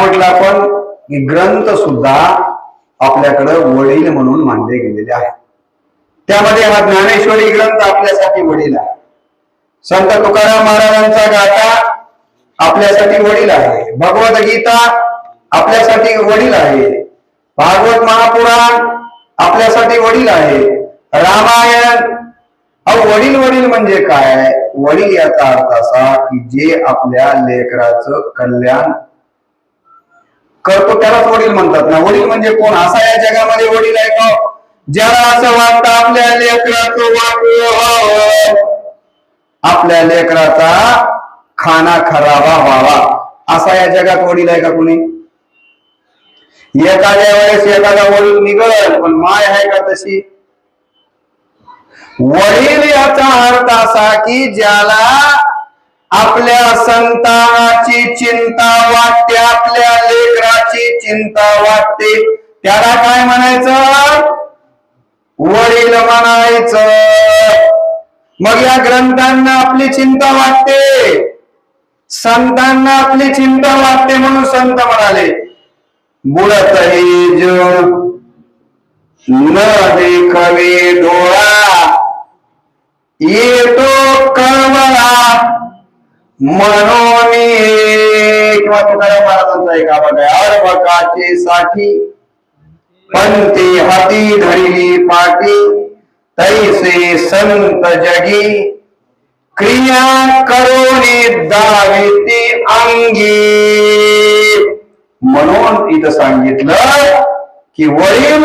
म्हटलं आपण की ग्रंथ सुद्धा आपल्याकडे वडील म्हणून मानले गेलेले आहेत. त्यामध्ये हा ज्ञानेश्वरी ग्रंथ आपल्यासाठी वडील आहे. संत तुकाराम महाराजांचा गाथा आपल्यासाठी वडील आहे. भगवत गीता आपल्यासाठी वडील आहे. भागवत महापुराण आपल्यासाठी वडील आहे. रामायण अहो वडील वडील म्हणजे काय? वडील याचा अर्थ असा की जे आपल्या लेकराचं कल्याण करतो त्यालाच वडील म्हणतात ना. वडील म्हणजे कोण? असा या जगामध्ये वडील आहे का हो. ज्याला असं वाटतं आपल्या लेकराचं वाटलं हो, हो. आपल्या लेकराचा खाना खराबा व्हावा. असा या जगात वडील आहे का कोणी? एखाद्या वेळेस एखादा वडील निघल पण माय आहे का तशी? वडील याचा अर्थ असा की ज्याला आपल्या संतानाची चिंता वाटते आपल्या चिंता वाटते. त्याला काय म्हणायचं? वडील म्हणायचं. मग या ग्रंथांना आपली चिंता वाटते. संतांना आपली चिंता वाटते म्हणून संत म्हणाले. बुडत हे जग न देखवे डोळा. येतो कळवळा म्हणून किंवा तुकाराम महाराजांचा एक आवाज आहे. अर्भकाचे साठी पण हाती धरिली पाठी तैसे संत जगी क्रिया करोने दाविती अंगी. म्हणून इथं सांगितलं की वडील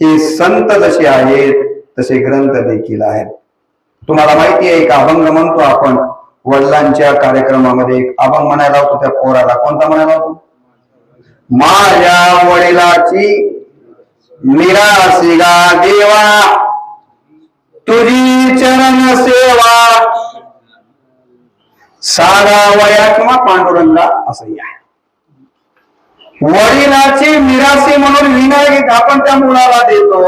हे संत जसे आहेत तसे ग्रंथ देखील आहेत. तुम्हाला माहिती आहे एक अभंग म्हणतो आपण. वडिलांच्या कार्यक्रमामध्ये एक अभंग म्हणायला होतो त्या पोराला कोणता म्हणायला होतो? माझ्या वडिलाची निराशिगा देवा तुझी चरण सेवा. सारा वया किंवा पांडुरंगा असं आहे. वडिलाची निराशी म्हणून विनायक आपण त्या मुलाला देतो.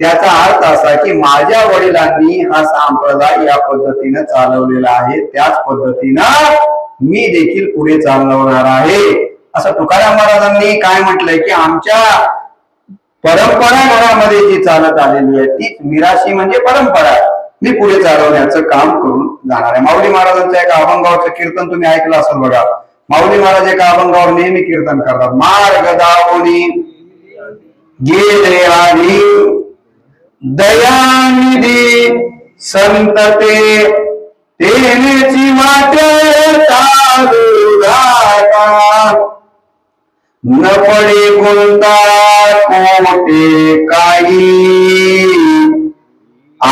त्याचा अर्थ असा की माझ्या वडिलांनी हा संप्रदाय या पद्धतीनं चालवलेला आहे. त्याच पद्धतीनं मी देखील पुढे चालवणार आहे. असं तुकाराम महाराजांनी काय म्हटलंय की आमच्या परंपरा घरामध्ये जी चालत आलेली आहे ती मिराशी म्हणजे परंपरा मी पुढे चालवण्याचं काम करून जाणार आहे. माऊली महाराजांच्या एका अभंगावरचं कीर्तन तुम्ही ऐकलं असेल बघा. माऊली महाराज एका अभंगावर नेहमी कीर्तन करतात. मार्ग दावणी गेले आधी. दयानिधी संतते तेनेची वाटे चालू न पडे कोणता कोटे काही. आ.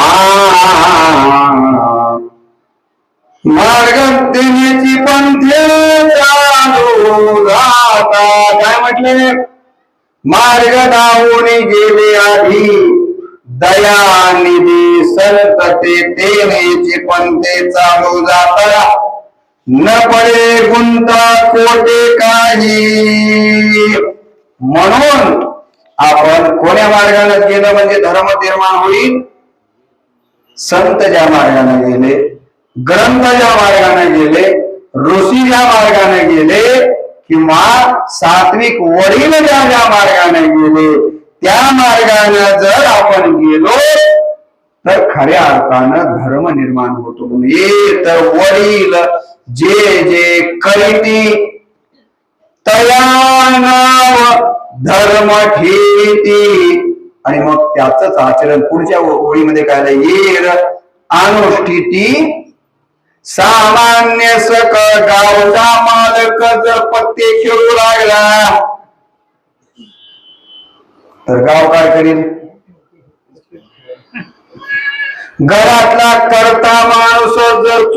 मार्ग देण्याची पंथे चालू राहता काय म्हटले? मार्ग धावून गेले दयानिधी सरकते तेनेची पंथे चालू जाता न पडे गुंता कोटे काही. म्हणून आपण कोण्या मार्गाने गेलं म्हणजे धर्म निर्माण होईल. संत ज्या मार्गाने गेले ग्रंथ ज्या मार्गाने गेले ऋषी ज्या मार्गाने गेले किंवा सात्विक वडील ज्या ज्या मार्गाने गेले त्या मार्गाने जर आपण गेलो तर खऱ्या अर्थानं धर्म निर्माण होतो. म्हणजे येत वडील जे जे करीती तया धर्म ठेवती. आणि मग त्याच आचरण पुढच्या ओळीमध्ये काय येर अनुष्ठिती. सामान्य सक गावचा मालक जर पत्ते खेळू लागला तर गाव काय करील घरातला करता माणूस जर